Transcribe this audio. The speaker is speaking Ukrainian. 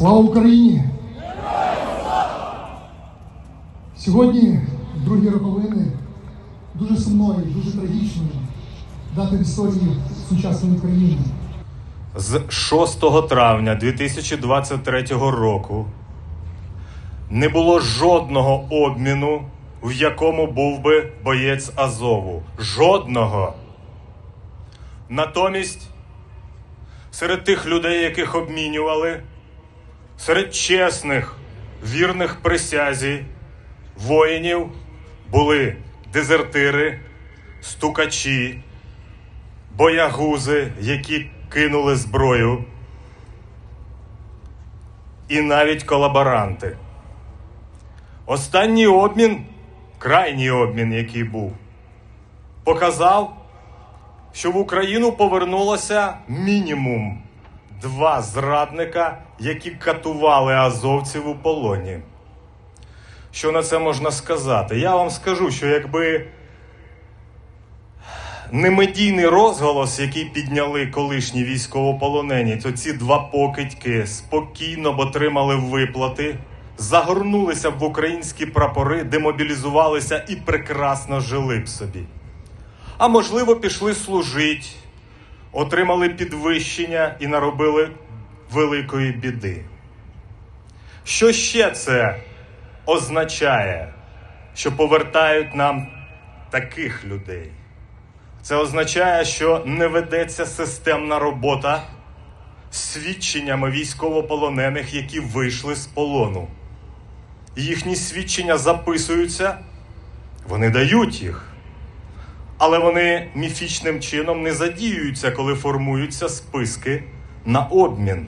Слава Україні! Сьогодні другі роковини дуже сумної, дуже трагічної дати в історії сучасної України. З 6 травня 2023 року не було жодного обміну, в якому був би боєць Азову. Жодного. Натомість серед тих людей, яких обмінювали, серед чесних, вірних присязі воїнів були дезертири, стукачі, боягузи, які кинули зброю, і навіть колаборанти. Останній обмін, крайній обмін, який був, показав, що в Україну повернулося мінімум два зрадника, які катували азовців у полоні. Що на це можна сказати? Я вам скажу, що якби немедійний розголос, який підняли колишні військовополонені, то ці два покидьки спокійно б отримали виплати, загорнулися б в українські прапори, демобілізувалися і прекрасно жили б собі. А можливо, пішли служить, отримали підвищення і наробили великої біди. Що ще це означає, що повертають нам таких людей? Це означає, що не ведеться системна робота свідченнями військовополонених, які вийшли з полону. Їхні свідчення записуються, вони дають їх, але вони міфічним чином не задіюються, коли формуються списки на обмін.